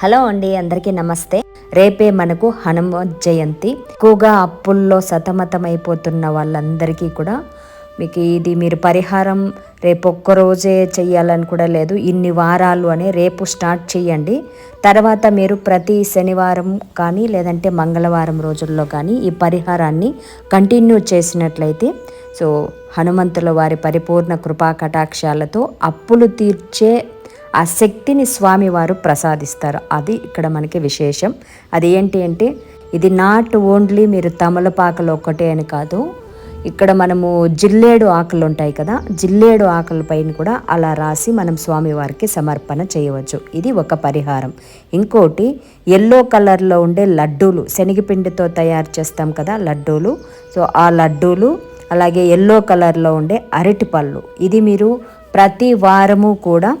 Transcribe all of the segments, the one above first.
Hello అండి అందరికీ నమస్తే. రేపే మనకు హనుమ జయంతి. ఎక్కువగా అప్పుల్లో సతమతమైపోతున్న వాళ్ళందరికీ కూడా మీకు ఇది మీరు పరిహారం రేపు ఒక్కరోజే చెయ్యాలని కూడా లేదు. ఇన్ని వారాలు అని రేపు స్టార్ట్ చేయండి తర్వాత మీరు ప్రతి శనివారం కానీ లేదంటే మంగళవారం రోజుల్లో కానీ ఈ పరిహారాన్ని కంటిన్యూ చేసినట్లయితే సో హనుమంతుల వారి పరిపూర్ణ కృపా కటాక్షాలతో అప్పులు తీర్చే ఆ శక్తిని స్వామివారు ప్రసాదిస్తారు. అది ఇక్కడ మనకి విశేషం. అది ఏంటి అంటే ఇది నాట్ ఓన్లీ మీరు తమలపాకలు ఒక్కటే అని కాదు ఇక్కడ మనము జిల్లేడు ఆకులు ఉంటాయి కదా జిల్లేడు ఆకులపైన కూడా అలా రాసి మనం స్వామివారికి సమర్పణ చేయవచ్చు. ఇది ఒక పరిహారం. ఇంకోటి ఎల్లో కలర్లో ఉండే లడ్డూలు శనగపిండితో తయారు చేస్తాం కదా లడ్డూలు. సో ఆ లడ్డూలు అలాగే ఎల్లో కలర్లో ఉండే అరటిపళ్ళు. ఇది మీరు ప్రతి వారము కూడా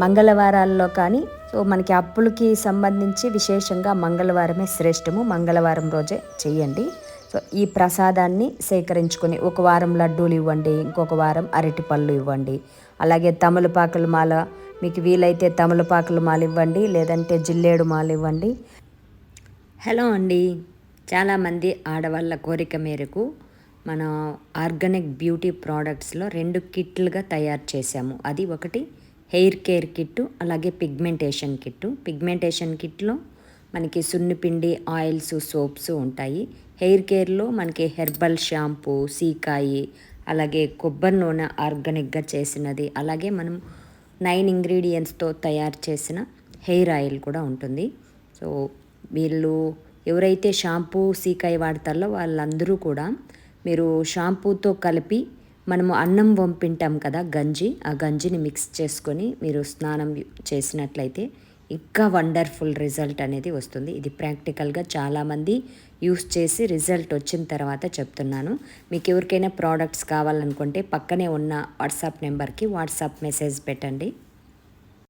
మంగళవారాల్లో కానీ సో మనకి అప్పులకి సంబంధించి విశేషంగా మంగళవారమే శ్రేష్టము. మంగళవారం రోజే చేయండి సో ఈ ప్రసాదాన్ని సేకరించుకొని ఒక వారం లడ్డూలు ఇవ్వండి ఇంకొక వారం అరటిపళ్ళు ఇవ్వండి. అలాగే తమలపాకుల మాల మీకు వీలైతే తమలపాకుల మాల ఇవ్వండి లేదంటే జిల్లేడు మాల ఇవ్వండి. హలో అండి. చాలామంది ఆడవాళ్ళ కోరిక మేరకు మన ఆర్గానిక్ బ్యూటీ ప్రోడక్ట్స్లో రెండు కిట్లుగా తయారు చేశాము. అది ఒకటి హెయిర్ కేర్ కిట్టు అలాగే పిగ్మెంటేషన్ కిట్టు. పిగ్మెంటేషన్ కిట్లో మనకి సున్నిపిండి ఆయిల్స్ సోప్స్ ఉంటాయి. హెయిర్ కేర్లో మనకి హెర్బల్ షాంపూ సీకాయి అలాగే కొబ్బరి నూనె ఆర్గానిక్గా చేసినది అలాగే మనం నైన్ ఇంగ్రీడియంట్స్తో తయారు చేసిన హెయిర్ ఆయిల్ కూడా ఉంటుంది. సో వీళ్ళు ఎవరైతే షాంపూ సీకాయి వాడతారో వాళ్ళందరూ కూడా మీరు షాంపూతో కలిపి మనము అన్నం వంపింటాం కదా గంజి ఆ గంజిని మిక్స్ చేసుకొని మీరు స్నానం చేసినట్లయితే ఇంకా వండర్ఫుల్ రిజల్ట్ అనేది వస్తుంది. ఇది ప్రాక్టికల్గా చాలామంది యూస్ చేసి రిజల్ట్ వచ్చిన తర్వాత చెప్తున్నాను. మీకు ఎవరికైనా ప్రోడక్ట్స్ కావాలనుకుంటే పక్కనే ఉన్న వాట్సాప్ నెంబర్కి వాట్సాప్ మెసేజ్ పెట్టండి.